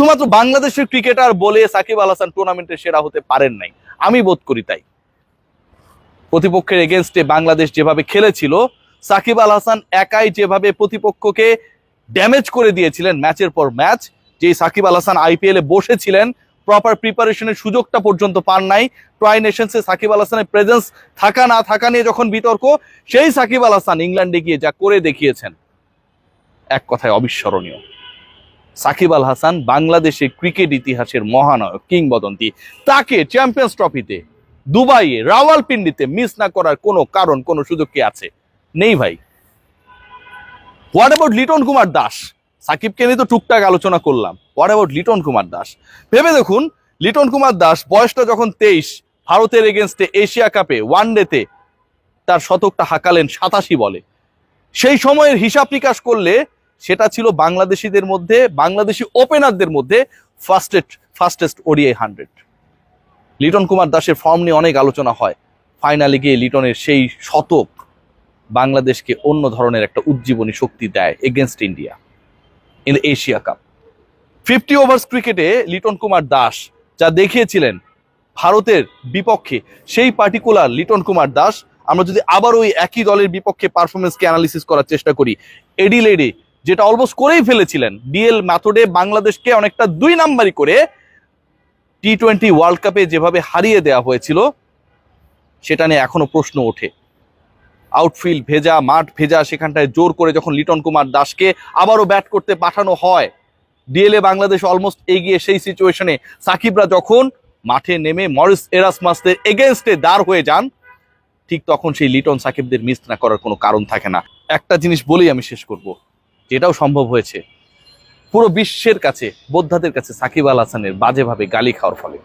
শুধুমাত্র বাংলাদেশের ক্রিকেটার বলে সাকিব আল হাসান টুর্নামেন্টের সেরা হতে পারেন নাই। আমি বোধ করি তাই। প্রতিপক্ষের এগেনস্টে বাংলাদেশ যেভাবে খেলেছিল, সাকিব আল হাসান একাই যেভাবে প্রতিপক্ষকে ড্যামেজ করে দিয়েছিলেন ম্যাচের পর ম্যাচ যেই সাকিব আল হাসান আইপিএল বসেছিলেন প্রপার প্রিপারেশনের সুযোগটা পর্যন্ত পান নাই। ট্রাই নেশনসে সাকিব আল হাসানের প্রেজেন্স থাকা না থাকা নিয়ে যখন বিতর্ক, সেই সাকিব আল হাসান ইংল্যান্ডে গিয়ে যা করে দেখিয়েছেন, এক কথায় অবিস্মরণীয়। সাকিব আল হাসান বাংলাদেশের ক্রিকেট ইতিহাসের মহানায়ক, কিংবদন্তি। তাকে চ্যাম্পিয়ন্স ট্রফিতে দুবাইয়ে, রাওয়ালপিন্ডিতে মিস না করার কোনো কারণ, কোনো সুযোগ কি আছে? নেই ভাই। What about Liton Kumar Das? সাকিবকে নিয়ে তো টুকটাক আলোচনা করলাম। What about Liton Kumar Das? ভেবে দেখুন, লিটন কুমার দাস বয়সটা যখন তেইশ, ভারতের এগেনস্টে এশিয়া কাপে ওয়ান ডেতে তার শতকটা হাঁকালেন সাতাশি বলে। সেই সময়ের হিসাব নিকাশ করলে সেটা ছিল বাংলাদেশিদের মধ্যে, বাংলাদেশি ওপেনারদের মধ্যে fastest fastest ODI hundred Liton Kumar দাসের ফর্ম নিয়ে অনেক আলোচনা হয়। ফাইনালে গিয়ে লিটনের সেই শতক বাংলাদেশকে অন্য ধরনের একটা উজ্জীবনী শক্তি দেয় against India in Asia cup fifty overs ক্রিকেটে লিটন কুমার দাস যা দেখিয়েছিলেন ভারতের বিপক্ষে, সেই পার্টিকুলার লিটন কুমার দাস, আমরা যদি আবার ওই একই দলের বিপক্ষে পারফরমেন্সকে অ্যানালিসিস করার চেষ্টা করি এডিলেডে যেটা অলমোস্ট করেই ফেলেছিলেন। ডিএল ম্যাথডে বাংলাদেশকে অনেকটা দুই নাম্বারই করে টি টোয়েন্টি ওয়ার্ল্ড কাপে যেভাবে হারিয়ে দেওয়া হয়েছিল, সেটা নিয়ে এখনও প্রশ্ন ওঠে। আউটফিল্ড ভেজা, মাঠ ভেজা, সেখানটায় জোর করে যখন লিটন কুমার দাসকে আবারও ব্যাট করতে পাঠানো হয় ডিএলএ বাংলাদেশ অলমোস্ট এগিয়ে সেই সিচুয়েশনে সাকিবরা যখন মাঠে নেমে মরিস এরাসমাসদের এগেনস্টে দাঁড় হয়ে যান, ঠিক তখন সেই লিটন সাকিবদের মিস না করার কোনো কারণ থাকে না। একটা জিনিস বলেই আমি শেষ করব। যেটাও সম্ভব হয়েছে। পুরো বিশ্বের কাছে, বোদ্ধাদের কাছে সাকিব আল হাসানের বাজেভাবে গালি খাওয়ার ফলে।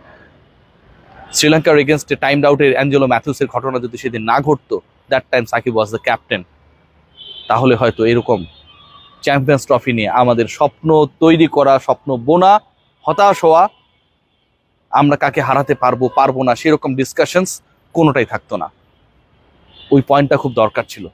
শ্রীলঙ্কার এগেনস্টে টাইম আউটের অ্যাঞ্জেলো ম্যাথুসের ঘটনা যদি সেদিন না ঘটতো that time Shakib was the captain তাহলে হয়তো এরকম চ্যাম্পিয়ন্স ট্রফি নিয়ে আমাদের স্বপ্ন তৈরি করা, স্বপ্ন বোনা, হতাশ হওয়া, আমরা কাকে হারাতে পারব পারব না, সেরকম ডিসকাশনস কোনোটাই থাকতো না। ওই পয়েন্টটা খুব দরকার ছিল।